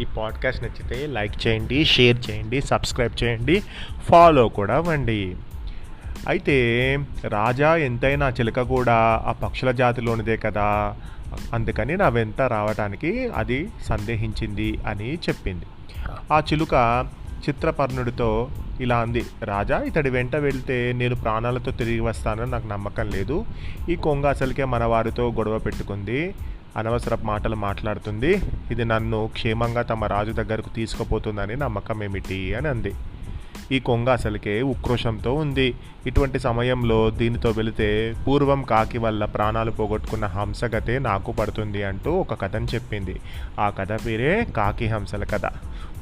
ఈ పాడ్కాస్ట్ నచ్చితే లైక్ చేయండి షేర్ చేయండి సబ్స్క్రైబ్ చేయండి ఫాలో కూడా అవ్వండి. అయితే రాజా ఎంతైనా చిలుక కూడా ఆ పక్షుల జాతిలోనిదే కదా. అందుకని నా వెంట రావటానికి అది సందేహించింది అని చెప్పింది. ఆ చిలుక చిత్రపర్ణుడితో ఇలా అంది రాజా ఇతడి వెంట వెళ్తే నేను ప్రాణాలతో తిరిగి వస్తానని నాకు నమ్మకం లేదు. ఈ కొంగ అసలుకే మన వారితో గొడవ పెట్టుకుంది. అనవసరపు మాటలు మాట్లాడుతుంది. ఇది నన్ను క్షేమంగా తమ రాజు దగ్గరకు తీసుకుపోతుందని నమ్మకం ఏమిటి? అని అంది. ఈ కొంగ అసలుకే ఉక్రోషంతో ఉంది. ఇటువంటి సమయంలో దీనితో వెళితే పూర్వం కాకి వల్ల ప్రాణాలు పోగొట్టుకున్న హంసగతే నాకు పడుతుంది అంటూ ఒక కథను చెప్పింది. ఆ కథ పేరే కాకి హంసల కథ.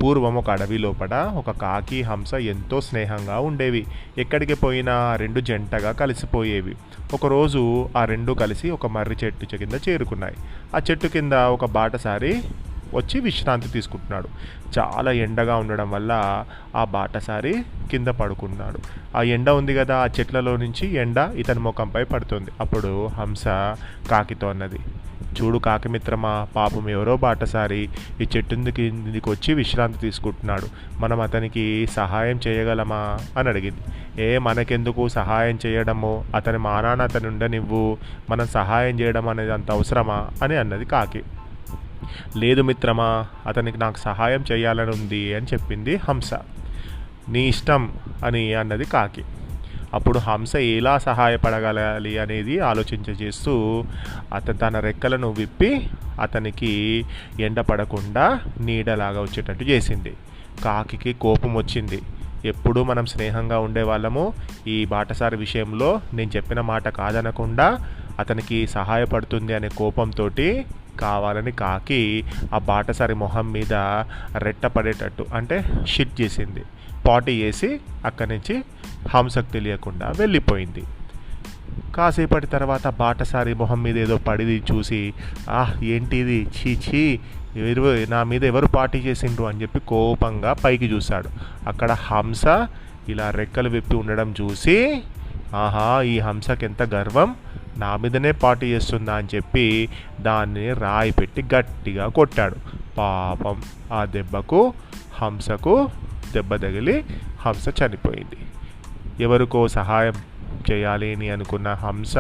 పూర్వం ఒక అడవి లోపల ఒక కాకి హంస ఎంతో స్నేహంగా ఉండేవి. ఎక్కడికి పోయినా రెండు జంటగా కలిసిపోయేవి. ఒకరోజు ఆ రెండు కలిసి ఒక మర్రి చెట్టు కింద చేరుకున్నాయి. ఆ చెట్టు కింద ఒక బాటసారి వచ్చి విశ్రాంతి తీసుకుంటున్నాడు. చాలా ఎండగా ఉండడం వల్ల ఆ బాటసారి కింద పడుకున్నాడు. ఆ ఎండ ఉంది కదా ఆ చెట్లలో నుంచి ఎండ ఇతని ముఖంపై పడుతుంది. అప్పుడు హంస కాకితో అన్నది చూడు కాకి మిత్రమా పాపం ఎవరో బాటసారి ఈ చెట్టు కిందికి వచ్చి విశ్రాంతి తీసుకుంటున్నాడు. మనం అతనికి సహాయం చేయగలమా? అని అడిగింది. ఏ మనకెందుకు సహాయం చేయడము? అతని మానాన అతను ఉండనివ్వు మనం సహాయం చేయడం అనేది అంత అవసరమా? అని అన్నది కాకి. లేదు మిత్రమా అతనికి నాకు సహాయం చేయాలని ఉంది అని చెప్పింది హంస. నీ ఇష్టం అని అన్నది కాకి. అప్పుడు హంస ఎలా సహాయపడగలాలి అనేది ఆలోచించ చేస్తూ అతను తన రెక్కలను విప్పి అతనికి ఎండ పడకుండా నీడలాగా వచ్చేటట్టు చేసింది. కాకి కోపం వచ్చింది. ఎప్పుడూ మనం స్నేహంగా ఉండేవాళ్ళము. ఈ బాటసారి విషయంలో నేను చెప్పిన మాట కాదనకుండా అతనికి సహాయపడుతుంది అనే కోపంతో కావాలని కాకి ఆ బాటసారి మొహం మీద రెట్టపడేటట్టు అంటే షిట్ చేసింది. పాటి చేసి అక్కడి నుంచి హంసకు తెలియకుండా వెళ్ళిపోయింది. కాసేపటి తర్వాత బాటసారి మొహం మీద ఏదో పడిది చూసి ఆహ్ ఏంటిది? చీ చీ ఎవరు నా మీద ఎవరు పార్టీ చేసిండ్రు? అని చెప్పి కోపంగా పైకి చూశాడు. అక్కడ హంస ఇలా రెక్కలు విప్పి ఉండడం చూసి ఆహా ఈ హంసకి ఎంత గర్వం నా మీదనే పార్టీ చేస్తుందా అని చెప్పి దాన్ని రాయి పెట్టి గట్టిగా కొట్టాడు. పాపం ఆ దెబ్బకు హంసకు దెబ్బ తగిలి హంస చనిపోయింది. ఎవరికో సహాయం చేయాలి అని అనుకున్న హంస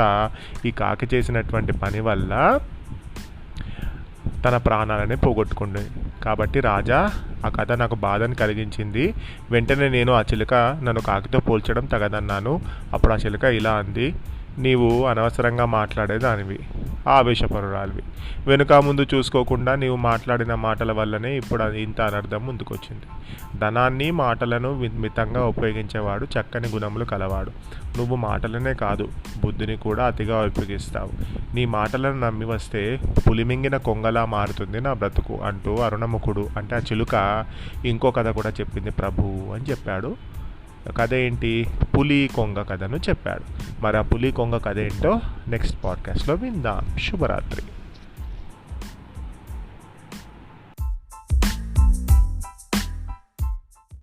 ఈ కాకి చేసినటువంటి పని వల్ల తన ప్రాణాలనే పోగొట్టుకుంది. కాబట్టి రాజా ఆ కథ నాకు బాధను కలిగించింది. వెంటనే నేను ఆ చిలుక నన్ను కాకితో పోల్చడం తగదన్నాను. అప్పుడు ఆ చిలుక ఇలా అంది. నీవు అనవసరంగా మాట్లాడేదానివి ఆవేశపరురాలివి. వెనుక ముందు చూసుకోకుండా నీవు మాట్లాడిన మాటల వల్లనే ఇప్పుడు అది ఇంత అనర్థం ముందుకొచ్చింది. ధనాన్ని మాటలను మితంగా ఉపయోగించేవాడు చక్కని గుణములు కలవాడు. నువ్వు మాటలనే కాదు బుద్ధిని కూడా అతిగా ఉపయోగిస్తావు. నీ మాటలను నమ్మి వస్తే పులిమింగిన కొంగలా మారుతుంది నా బ్రతుకు అంటూ అరుణముఖుడు అంటే ఆ చిలుక ఇంకో కథ కూడా చెప్పింది ప్రభు అని చెప్పాడు. కథ ఏంటి? పులి కొంగ కథను చెప్పాడు. మరి ఆ పులి కొంగ కథ ఏంటో నెక్స్ట్ పాడ్కాస్ట్లో విందాం. శుభరాత్రి.